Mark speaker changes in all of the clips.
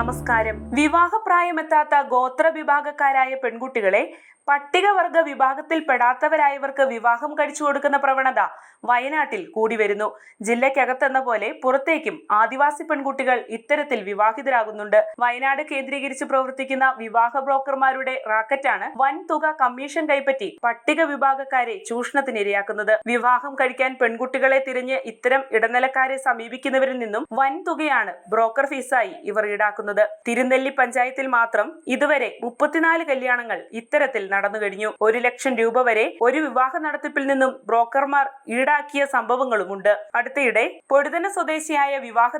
Speaker 1: നമസ്കാരം. വിവാഹപ്രായമെത്താത്ത ഗോത്ര വിഭാഗക്കാരായ പെൺകുട്ടികളെ പട്ടികവർഗ വിഭാഗത്തിൽ പെടാത്തവരായവർക്ക് വിവാഹം കഴിച്ചു കൊടുക്കുന്ന പ്രവണത വയനാട്ടിൽ കൂടി വരുന്നു. ജില്ലയ്ക്കകത്തെന്ന പോലെ പുറത്തേക്കും ആദിവാസി പെൺകുട്ടികൾ ഇത്തരത്തിൽ വിവാഹിതരാകുന്നുണ്ട്. വയനാട് കേന്ദ്രീകരിച്ച് പ്രവർത്തിക്കുന്ന വിവാഹ ബ്രോക്കർമാരുടെ റാക്കറ്റാണ് വൻ തുക കമ്മീഷൻ കൈപ്പറ്റി പട്ടിക വിഭാഗക്കാരെ ചൂഷണത്തിനിരയാക്കുന്നത്. വിവാഹം കഴിക്കാൻ പെൺകുട്ടികളെ തിരിഞ്ഞ് ഇത്തരം ഇടനിലക്കാരെ സമീപിക്കുന്നവരിൽ നിന്നും വൻ തുകയാണ് ബ്രോക്കർ ഫീസായി ഇവർ ഈടാക്കുന്നത്. തിരുനെല്ലി പഞ്ചായത്തിൽ മാത്രം ഇതുവരെ മുപ്പത്തിനാല് കല്യാണങ്ങൾ ഇത്തരത്തിൽ നടന്നു കഴിഞ്ഞു. ഒരു ലക്ഷം രൂപ വരെ ഒരു വിവാഹ നടത്തിപ്പിൽ നിന്നും ബ്രോക്കർമാർ ഈടാക്കിയ സംഭവങ്ങളുമുണ്ട്. അടുത്തിടെ പൊടുതന സ്വദേശിയായ വിവാഹ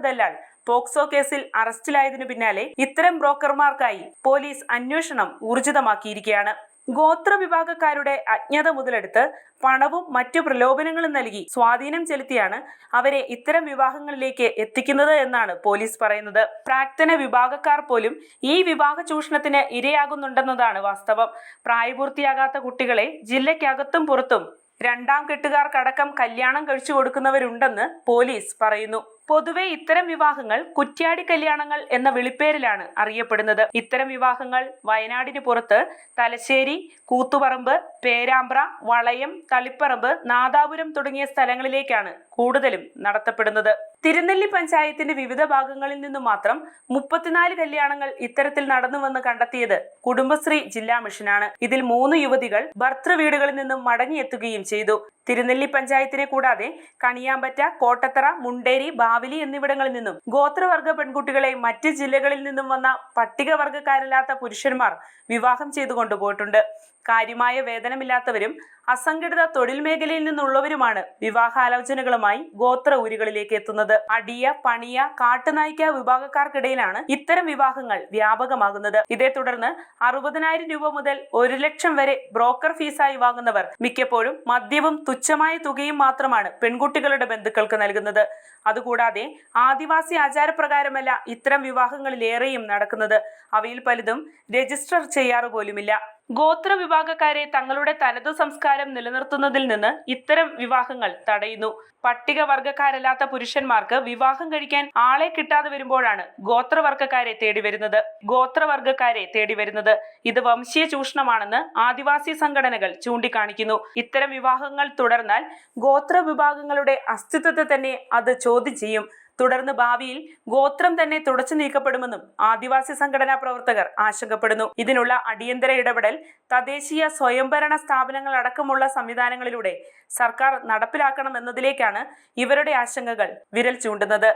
Speaker 1: പോക്സോ കേസിൽ അറസ്റ്റിലായതിനു പിന്നാലെ ഇത്തരം ബ്രോക്കർമാർക്കായി പോലീസ് അന്വേഷണം ഊർജിതമാക്കിയിരിക്കുകയാണ്. ഗോത്ര വിഭാഗക്കാരുടെ അജ്ഞത മുതലെടുത്ത് പണവും മറ്റു പ്രലോഭനങ്ങളും നൽകി സ്വാധീനം ചെലുത്തിയാണ് അവരെ ഇത്തരം വിവാഹങ്ങളിലേക്ക് എത്തിക്കുന്നത് എന്നാണ് പോലീസ് പറയുന്നത്. പ്രാക്തന വിഭാഗക്കാർ പോലും ഈ വിവാഹ ചൂഷണത്തിന് ഇരയാകുന്നുണ്ടെന്നതാണ് വാസ്തവം. പ്രായപൂർത്തിയാകാത്ത കുട്ടികളെ ജില്ലയ്ക്കകത്തും പുറത്തും രണ്ടാം കെട്ടുകാർക്കടക്കം കല്യാണം കഴിച്ചു കൊടുക്കുന്നവരുണ്ടെന്ന് പോലീസ് പറയുന്നു. പൊതുവെ ഇത്തരം വിവാഹങ്ങൾ കുറ്റ്യാടി കല്യാണങ്ങൾ എന്ന വിളിപ്പേരിലാണ് അറിയപ്പെടുന്നത്. ഇത്തരം വിവാഹങ്ങൾ വയനാടിന് പുറത്ത് തലശ്ശേരി കൂത്തുപറമ്പ് പേരാമ്പ്ര വളയം തളിപ്പറമ്പ് നാദാപുരം തുടങ്ങിയ സ്ഥലങ്ങളിലേക്കാണ് കൂടുതലും നടത്തപ്പെടുന്നത്. തിരുനെല്ലി പഞ്ചായത്തിന്റെ വിവിധ ഭാഗങ്ങളിൽ നിന്നും മാത്രം മുപ്പത്തിനാല് കല്യാണങ്ങൾ ഇത്തരത്തിൽ നടന്നുവെന്ന് കണ്ടെത്തിയത് കുടുംബശ്രീ ജില്ലാ മിഷനാണ്. ഇതിൽ മൂന്ന് യുവതികൾ ഭർത്തൃ വീടുകളിൽ നിന്നും മടങ്ങിയെത്തുകയും ചെയ്തു. തിരുനെല്ലി പഞ്ചായത്തിനെ കൂടാതെ കണിയാമ്പറ്റ കോട്ടത്തറ മുണ്ടേരി ബാവലി എന്നിവിടങ്ങളിൽ നിന്നും ഗോത്രവർഗ പെൺകുട്ടികളെ മറ്റ് ജില്ലകളിൽ നിന്നും വന്ന പട്ടികവർഗക്കാരല്ലാത്ത പുരുഷന്മാർ വിവാഹം ചെയ്തു കൊണ്ടുപോയിട്ടുണ്ട് കാര്യമായ വേതനമില്ലാത്തവരും അസംഘടിത തൊഴിൽ മേഖലയിൽ നിന്നുള്ളവരുമാണ് വിവാഹാലോചനകളുമായി ഗോത്ര ഊരുകളിലേക്ക് എത്തുന്നത്. അടിയ പണിയ കാട്ടുനായിക്ക വിഭാഗക്കാർക്കിടയിലാണ് ഇത്തരം വിവാഹങ്ങൾ വ്യാപകമാകുന്നത്. ഇതേ തുടർന്ന് അറുപതിനായിരം രൂപ മുതൽ ഒരു ലക്ഷം വരെ ബ്രോക്കർ ഫീസായി വാങ്ങുന്നവർ മിക്കപ്പോഴും മദ്യവും തുച്ഛമായ തുകയും മാത്രമാണ് പെൺകുട്ടികളുടെ ബന്ധുക്കൾക്ക് നൽകുന്നത്. അതുകൂടാതെ ആദിവാസി ആചാരപ്രകാരമല്ല ഇത്തരം വിവാഹങ്ങളിലേറെയും നടക്കുന്നത്. അവയിൽ പലതും രജിസ്റ്റർ ചെയ്യാറ് പോലുമില്ല ഗോത്ര വിഭാഗക്കാരെ തങ്ങളുടെ തനത് സംസ്കാരം നിലനിർത്തുന്നതിൽ നിന്ന് ഇത്തരം വിവാഹങ്ങൾ തടയുന്നു. പട്ടികവർഗക്കാരല്ലാത്ത പുരുഷന്മാർക്ക് വിവാഹം കഴിക്കാൻ ആളെ കിട്ടാതെ വരുമ്പോഴാണ് ഗോത്രവർഗക്കാരെ തേടി വരുന്നത്. ഗോത്രവർഗക്കാരെ തേടി വരുന്നത് ഇത് വംശീയ ചൂഷണമാണെന്ന് ആദിവാസി സംഘടനകൾ ചൂണ്ടിക്കാണിക്കുന്നു. ഇത്തരം വിവാഹങ്ങൾ തുടർന്നാൽ ഗോത്ര വിഭാഗങ്ങളുടെ അസ്തിത്വത്തെ തന്നെ അത് ചോദ്യം ചെയ്യും. തുടർന്ന് ഭാവിയിൽ ഗോത്രം തന്നെ തുടച്ചു നീക്കപ്പെടുമെന്നും ആദിവാസി സംഘടനാ പ്രവർത്തകർ ആശങ്കപ്പെടുന്നു. ഇതിനുള്ള അടിയന്തര ഇടപെടൽ തദ്ദേശീയ സ്വയംഭരണ സ്ഥാപനങ്ങൾ അടക്കമുള്ള സംവിധാനങ്ങളിലൂടെ സർക്കാർ നടപ്പിലാക്കണം എന്നതിലേക്കാണ് ഇവരുടെ ആശങ്കകൾ വിരൽ ചൂണ്ടുന്നത്.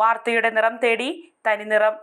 Speaker 1: വാർത്തയുടെ നിറം തേടി തനിനിറം.